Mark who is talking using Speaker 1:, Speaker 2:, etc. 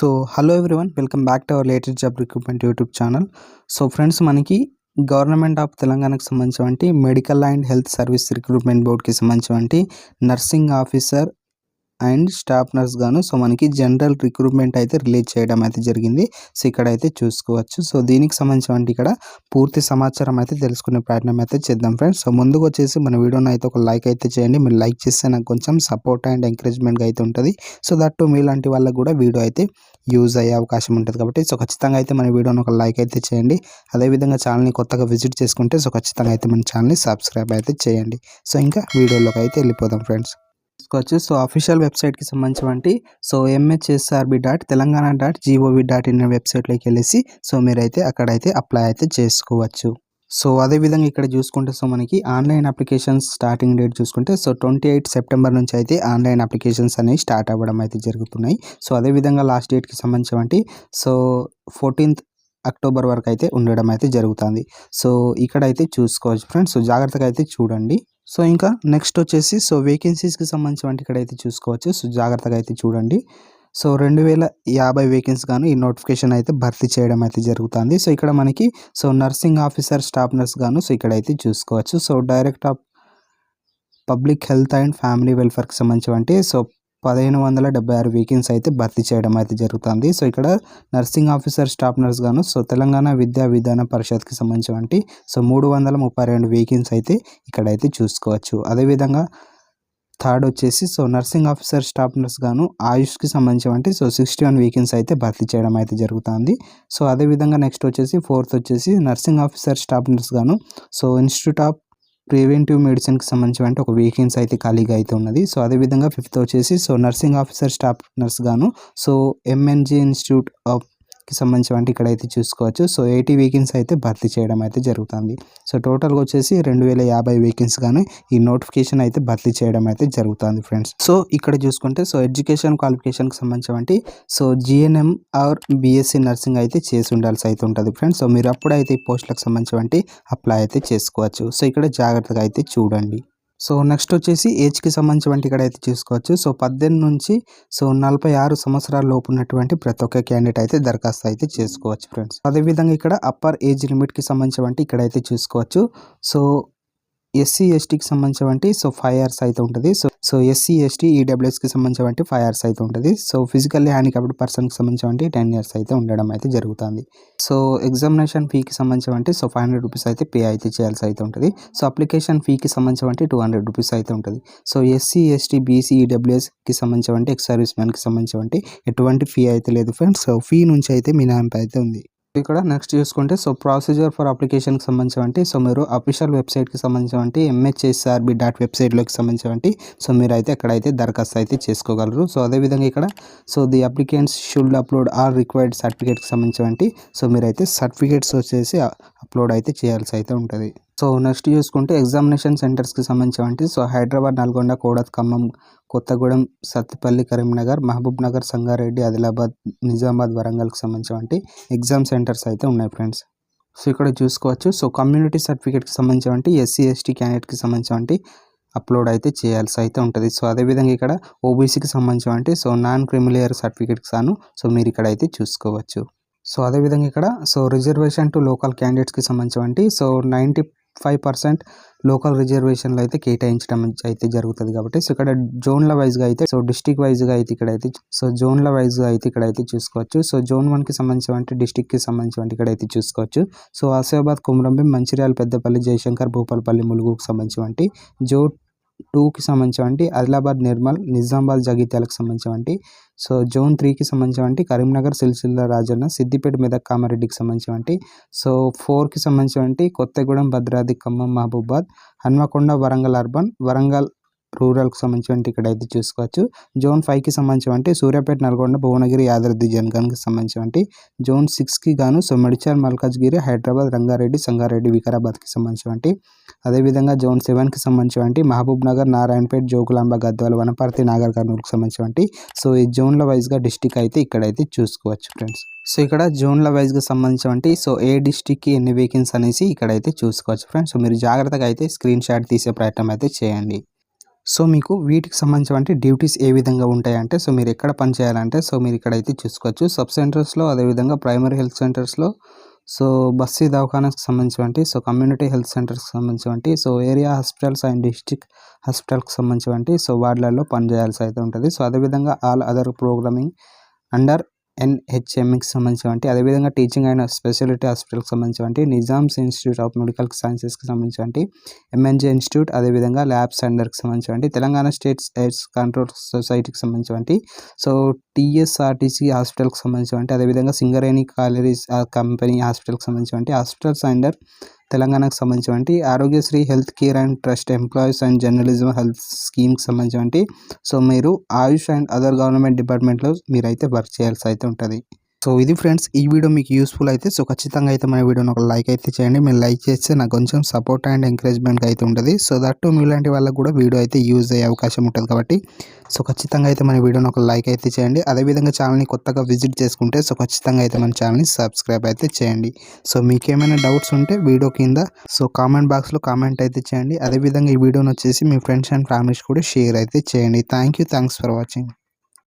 Speaker 1: So hello everyone welcome back to our latest job recruitment YouTube channel so friends మనకి government of తెలంగాణకు సంబంధించినటువంటి medical and health service recruitment బోర్డ్కి సంబంధించినటువంటి nursing officer and staff nurse గాను so మనకి general recruitment అయితే release చేయడం అయితే జరిగింది. సో ఇక్కడ అయితే చూసుకోవచ్చు. సో దీనికి సంబంధించిన ఇక్కడ పూర్తి సమాచారం అయితే తెలుసుకునే ప్రయత్నం అయితే చేద్దాం ఫ్రెండ్స్ సో ముందుకు వచ్చేసి మన వీడియోని అయితే ఒక లైక్ అయితే చేయండి. మీరు లైక్ చేస్తే నాకు కొంచెం సపోర్ట్ అండ్ ఎంకరేజ్మెంట్గా అయితే ఉంటుంది. సో దట్ మీలాంటి వాళ్ళకి కూడా వీడియో అయితే యూజ్ అయ్యే అవకాశం ఉంటుంది కాబట్టి సో ఖచ్చితంగా అయితే మన వీడియోని ఒక లైక్ అయితే చేయండి. అదేవిధంగా ఛానల్ని కొత్తగా విజిట్ చేసుకుంటే సో ఖచ్చితంగా అయితే మన ఛానల్ని సబ్స్క్రైబ్ అయితే చేయండి. సో ఇంకా వీడియోలోకి అయితే వెళ్ళిపోదాం ఫ్రెండ్స్. తీసుకోవచ్చు సో అఫీషియల్ వెబ్సైట్కి సంబంధించినటువంటి so MHSRB dot Telangana dot GOV dot in వెబ్సైట్లోకి వెళ్ళేసి సో మీరైతే అక్కడైతే అప్లై అయితే చేసుకోవచ్చు. సో అదేవిధంగా ఇక్కడ చూసుకుంటే సో మనకి ఆన్లైన్ అప్లికేషన్స్ స్టార్టింగ్ డేట్ చూసుకుంటే సో ట్వంటీ ఎయిట్ సెప్టెంబర్ నుంచి అయితే ఆన్లైన్ అప్లికేషన్స్ అనేవి స్టార్ట్ అవ్వడం అయితే జరుగుతున్నాయి. సో అదేవిధంగా లాస్ట్ డేట్కి సంబంధించి సో ఫోర్టీన్త్ అక్టోబర్ వరకు అయితే ఉండడం అయితే జరుగుతుంది. సో ఇక్కడైతే చూసుకోవచ్చు ఫ్రెండ్స్. సో జాగ్రత్తగా అయితే చూడండి. సో ఇంకా నెక్స్ట్ వచ్చేసి సో వేకెన్సీస్కి సంబంధించి ఇక్కడ అయితే చూసుకోవచ్చు. సో జాగ్రత్తగా అయితే చూడండి. సో రెండు వేల యాభై వేకెన్సీ గాను ఈ నోటిఫికేషన్ అయితే భర్తీ చేయడం అయితే జరుగుతుంది. సో ఇక్కడ మనకి so nursing officer staff nurse గాను సో ఇక్కడ అయితే చూసుకోవచ్చు. So direct of public health and family వెల్ఫేర్కి సంబంధించి సో పదిహేను వందల డెబ్బై ఆరు వేకెన్సీ అయితే భర్తీ చేయడం అయితే జరుగుతుంది. సో ఇక్కడ నర్సింగ్ ఆఫీసర్ స్టాఫ్ నర్స్ గాను సో తెలంగాణ విద్యా విధాన పరిషత్కి సంబంధించి సో మూడు వందల ముప్పై రెండు వేకెన్సీ అయితే ఇక్కడైతే చూసుకోవచ్చు. అదేవిధంగా థర్డ్ వచ్చేసి so nursing officer staff nurse గాను ఆయుష్కి సంబంధించి సో సిక్స్టీ వన్ వీకెన్స్ అయితే భర్తీ చేయడం అయితే జరుగుతుంది. సో అదేవిధంగా నెక్స్ట్ వచ్చేసి ఫోర్త్ వచ్చేసి నర్సింగ్ ఆఫీసర్ స్టాఫ్ నర్స్ గాను సో ఇన్స్టిట్యూట్ ఆఫ్ ప్రివెంటివ్ మెడిసిన్కి సంబంధించి ఒక వేకెన్సీ అయితే ఖాళీగా అయితే ఉన్నది. సో అదేవిధంగా ఫిఫ్త్ వచ్చేసి so nursing officer staff nurse గాను సో ఎంఎన్జి ఇన్స్టిట్యూట్ ఆఫ్ కి సంబంధించి ఇక్కడ అయితే చూసుకోవచ్చు. సో ఎయిటీ వేకెన్సీ అయితే భర్తీ చేయడం అయితే జరుగుతుంది. సో టోటల్గా వచ్చేసి రెండు వేల యాభై వేకెన్సీ కానీ ఈ నోటిఫికేషన్ అయితే భర్తీ చేయడం అయితే జరుగుతుంది ఫ్రెండ్స్. సో ఇక్కడ చూసుకుంటే సో ఎడ్యుకేషన్ క్వాలిఫికేషన్కి సంబంధించి so GNM or BSc nursing అయితే చేసి ఉండాల్సి అయితే ఉంటుంది ఫ్రెండ్స్. సో మీరు అప్పుడైతే ఈ పోస్టులకు సంబంధించి అప్లై అయితే చేసుకోవచ్చు. సో ఇక్కడ జాగ్రత్తగా అయితే చూడండి. సో నెక్స్ట్ వచ్చేసి ఏజ్కి సంబంధించి ఇక్కడ అయితే చూసుకోవచ్చు. సో పద్దెనిమిది నుంచి సో నలభై ఆరు సంవత్సరాల లోపు ఉన్నటువంటి ప్రతి ఒక్క క్యాండిడేట్ అయితే దరఖాస్తు అయితే చేసుకోవచ్చు ఫ్రెండ్స్ అదేవిధంగా ఇక్కడ అప్పర్ ఏజ్ లిమిట్కి సంబంధించి ఇక్కడ అయితే చూసుకోవచ్చు. సో ఎస్సీ ఎస్టీకి సంబంధించినటువంటి సో ఫైవ్ ఇయర్స్ అయితే ఉంటుంది. సో సో ఎస్సీ ఎస్టీ ఈడబ్ల్యూఎస్కి సంబంధించినటువంటి ఫైవ్ ఇయర్స్ అయితే ఉంటుంది. సో ఫిజికల్లీ హ్యాండిక్యాప్డ్ పర్సన్కి సంబంధించినటువంటి టెన్ ఇయర్స్ అయితే ఉండడం అయితే జరుగుతుంది. సో ఎగ్జామినేషన్ ఫీకి సంబంధించినటువంటి సో ఫైవ్ హండ్రెడ్ రూపీస్ అయితే పే అయితే చేయాల్సి అయితే ఉంటుంది. సో అప్లికేషన్ ఫీకి సంబంధించినటువంటి టూ హండ్రెడ్ రూపీస్ అయితే ఉంటుంది. సో ఎస్సీ ఎస్టీ బీసీ ఈడబ్ల్యూఎస్కి సంబంధించినటువంటి ఎక్స్ సర్వీస్ మ్యాన్కి సంబంధించినటువంటి ఎటువంటి ఫీ అయితే లేదు ఫ్రెండ్స్ సో ఫీ నుంచి అయితే మినహాయింపు అయితే ఉంది. ఇక్కడ నెక్స్ట్ చూసుకుంటే సో ప్రొసీజర్ ఫర్ అప్లికేషన్కి సంబంధించి సో మీరు అఫీషియల్ వెబ్సైట్కి సంబంధించి ఎంహెచ్ఎస్ఆర్బి డాట్ వెబ్సైట్లోకి సంబంధించి సో మీరు అయితే ఎక్కడైతే దరఖాస్తు అయితే చేసుకోగలరు. సో అదేవిధంగా ఇక్కడ so the applicants should upload our required సర్టిఫికేట్కి సంబంధించి సో మీరైతే సర్టిఫికేట్స్ వచ్చేసి అప్లోడ్ అయితే చేయాల్సి అయితే ఉంటుంది. సో నెక్స్ట్ చూసుకుంటే ఎగ్జామినేషన్ సెంటర్స్కి సంబంధించి సో హైదరాబాద్ నల్గొండ కోడత్ ఖమ్మం కొత్తగూడెం సత్తిపల్లి కరీంనగర్ మహబూబ్ నగర్ సంగారెడ్డి ఆదిలాబాద్ నిజామాబాద్ వరంగల్కి సంబంధించి ఎగ్జామ్ సెంటర్స్ అయితే ఉన్నాయి ఫ్రెండ్స్. సో ఇక్కడ చూసుకోవచ్చు. సో కమ్యూనిటీ సర్టిఫికేట్కి సంబంధించి ఎస్సీ ఎస్టీ క్యాండిడేట్కి సంబంధించి అప్లోడ్ అయితే చేయాల్సి అయితే ఉంటుంది. సో అదేవిధంగా ఇక్కడ ఓబీసీకి సంబంధించి సో నాన్ క్రిమిలియర్ సర్టిఫికేట్కి సాను సో మీరు ఇక్కడ అయితే చూసుకోవచ్చు. సో అదేవిధంగా ఇక్కడ సో రిజర్వేషన్ టు లోకల్ క్యాండిడేట్స్కి సంబంధించి so ninety five percent local రిజర్వేషన్లు అయితే కేటాయించడం అయితే జరుగుతుంది కాబట్టి సో ఇక్కడ జోన్ల వైజ్గా అయితే సో డిస్టిక్ వైజ్గా అయితే ఇక్కడ అయితే సో జోన్ల వైజ్గా అయితే ఇక్కడ అయితే చూసుకోవచ్చు. సో జోన్ వన్కి సంబంధించి డిస్టిక్కి సంబంధించి ఇక్కడ అయితే చూసుకోవచ్చు. సో ఆసిఫాబాద్ కుమరంభీం మంచిర్యాల పెద్దపల్లి జయశంకర్ భూపాలపల్లి ములుగుకు సంబంధించి జో టూకి సంబంధించి ఆదిలాబాద్ నిర్మల్ నిజామాబాద్ జగిత్యాలకు సంబంధించి సో జోన్ త్రీకి సంబంధించి కరీంనగర్ సిల్సిల్ల రాజన్న సిద్దిపేట మెదక్ కామారెడ్డికి సంబంధించి సో ఫోర్కి సంబంధించి కొత్తగూడెం భద్రాద్రి ఖమ్మం మహబూబాద్ హన్మకొండ వరంగల్ అర్బన్ వరంగల్ రూరల్కి సంబంధించి ఇక్కడ అయితే చూసుకోవచ్చు. జోన్ ఫైవ్కి సంబంధించి సూర్యాపేట నల్గొండ భువనగిరి యాదాద్రి జనగానికి సంబంధించి జోన్ సిక్స్కి గాను సో మల్కాజ్గిరి హైదరాబాద్ రంగారెడ్డి సంగారెడ్డి వికారాబాద్కి సంబంధించి అదేవిధంగా జోన్ సెవెన్కి సంబంధించి మహబూబ్ నగర్ నారాయణపేట జోగులాంబ గద్వాల వనపర్తి నాగర్ కర్నూలుకి సంబంధించి సో ఈ జోన్ల వైజ్గా డిస్టిక్ అయితే ఇక్కడైతే చూసుకోవచ్చు ఫ్రెండ్స్. సో ఇక్కడ జోన్ల వైజ్గా సంబంధించి సో ఏ డిస్టిక్కి ఎన్ని వేకెన్సీ అనేసి ఇక్కడైతే చూసుకోవచ్చు ఫ్రెండ్స్. సో మీరు జాగ్రత్తగా అయితే స్క్రీన్ షాట్ తీసే ప్రయత్నం అయితే చేయండి. సో మీకు వీటికి సంబంధించిన డ్యూటీస్ ఏ విధంగా ఉంటాయంటే సో మీరు ఎక్కడ పని చేయాలంటే సో మీరు ఇక్కడైతే చూసుకోవచ్చు. సబ్ సెంటర్స్లో అదేవిధంగా ప్రైమరీ హెల్త్ సెంటర్స్లో సో బస్సీ దవాఖానాకి సంబంధించినటువంటి సో కమ్యూనిటీ హెల్త్ సెంటర్కి సంబంధించినటువంటి so area hospitals and district హాస్పిటల్కి సంబంధించినటువంటి సో వార్డులలో పనిచేయాల్సి అయితే ఉంటుంది. సో అదేవిధంగా ఆల్ అదర్ ప్రోగ్రామింగ్ అండర్ ఎన్హెచ్ఎంకి సంబంధించినటువంటి అదేవిధంగా టీచింగ్ అండ్ స్పెషాలిటీ హాస్పిటల్కి సంబంధించినటువంటి నిజామ్స్ ఇన్స్టిట్యూట్ ఆఫ్ మెడికల్ సైన్సెస్కి సంబంధించినటువంటి ఎంఎన్జీ ఇన్స్టిట్యూట్ అదేవిధంగా ల్యాబ్ సెంటర్కి సంబంధించినటువంటి తెలంగాణ స్టేట్ ఎయిడ్స్ కంట్రోల్ సొసైటీకి సంబంధించినటువంటి సో టీఎస్ఆర్టీసీ హాస్పిటల్కి సంబంధించినటువంటి అదేవిధంగా సింగరేణి కాలరీస్ కంపెనీ హాస్పిటల్కి సంబంధించినటువంటి హాస్పిటల్స్ అండర్ తెలంగాణకు సంబంధించినటువంటి Aarogyasri health care and trust employees and journalism health స్కీమ్కి సంబంధించినటువంటి సో మీరు ఆయుష్ అండ్ అదర్ గవర్నమెంట్ డిపార్ట్మెంట్లో మీరైతే వర్క్ చేయాల్సి అయితే ఉంటుంది. సో ఇది ఫ్రెండ్స్ ఈ వీడియో మీకు యూస్ఫుల్ అయితే సో ఖచ్చితంగా అయితే మన వీడియోని ఒక లైక్ అయితే చేయండి. మీరు లైక్ చేస్తే నాకు కొంచెం సపోర్ట్ అండ్ ఎంకరేజ్మెంట్ అయితే ఉంటుంది. సో దట్టు మీలాంటి వాళ్ళకి కూడా వీడియో అయితే యూజ్ అయ్యే అవకాశం ఉంటుంది కాబట్టి సో ఖచ్చితంగా అయితే మన వీడియోని ఒక లైక్ అయితే చేయండి. అదేవిధంగా ఛానల్ని కొత్తగా విజిట్ చేసుకుంటే సో ఖచ్చితంగా అయితే మన ఛానల్ని సబ్స్క్రైబ్ అయితే చేయండి. సో మీకేమైనా డౌట్స్ ఉంటే వీడియో కింద సో కామెంట్ బాక్స్లో కామెంట్ అయితే చేయండి. అదేవిధంగా ఈ వీడియోని వచ్చేసి మీ ఫ్రెండ్స్ అండ్ ఫ్యామిలీస్ కూడా షేర్ అయితే చేయండి. Thank you thanks for watching